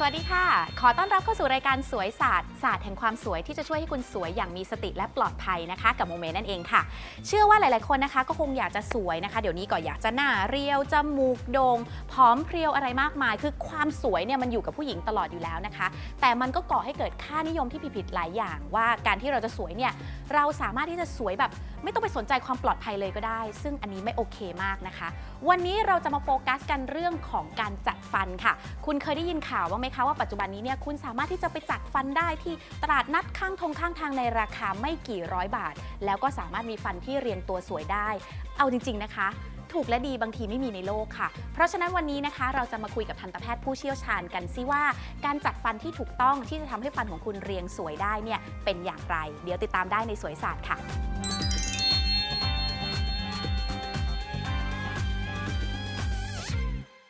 สวัสดีค่ะ ขอต้อนรับเข้าสู่รายการสวยศาสตร์ศาสตร์แห่งความสวยที่จะช่วยให้คุณสวยอย่างมีสติและปลอดภัยนะคะกับโมเมนต์นั่นเองค่ะ เชื่อว่าหลาย ๆ คนนะคะ ก็คงอยากจะสวยนะคะ เดี๋ยวนี้ก็อยากจะหน้าเรียวจมูกโดง่ง อมเพรียวอะไรมากมาย คือความสวยเนี่ยมันอยู่กับผู้หญิงตลอดอยู่แล้วนะคะ แต่มันก็ก่อให้เกิดค่านิยมที่ผิดๆหลายอย่าง ว่าการที่เราจะสวยเนี่ยเราสามารถที่จะสวยแบบไม่ต้องไปสนใจความปลอดภัยเลยก็ได้ ซึ่งอันนี้ไม่โอเคมากนะคะ วันนี้เราจะมาโฟกัสกันเรื่องของการจัดฟันค่ะ คุณเคยได้ยินข่าวบ้างไหมคะว่าปัจจุบันนี้เนี่ยคุณสามารถที่จะไปจัดฟันได้ที่ตลาดนัดข้างทงข้างทางในราคาไม่กี่ร้อยบาท แล้วก็สามารถมีฟันที่เรียงตัวสวยได้ เอาจริง ๆนะคะ ถูกและดีบางทีไม่มีในโลกค่ะ เพราะฉะนั้นวันนี้นะคะ เราจะมาคุยกับทันตแพทย์ผู้เชี่ยวชาญกันซิว่า การจัดฟันที่ถูกต้องที่จะทำให้ฟันของคุณเรียงสวยได้เนี่ยเป็นอย่างไร เดี๋ยวติดตามได้ในสวยศาสตร์ค่ะ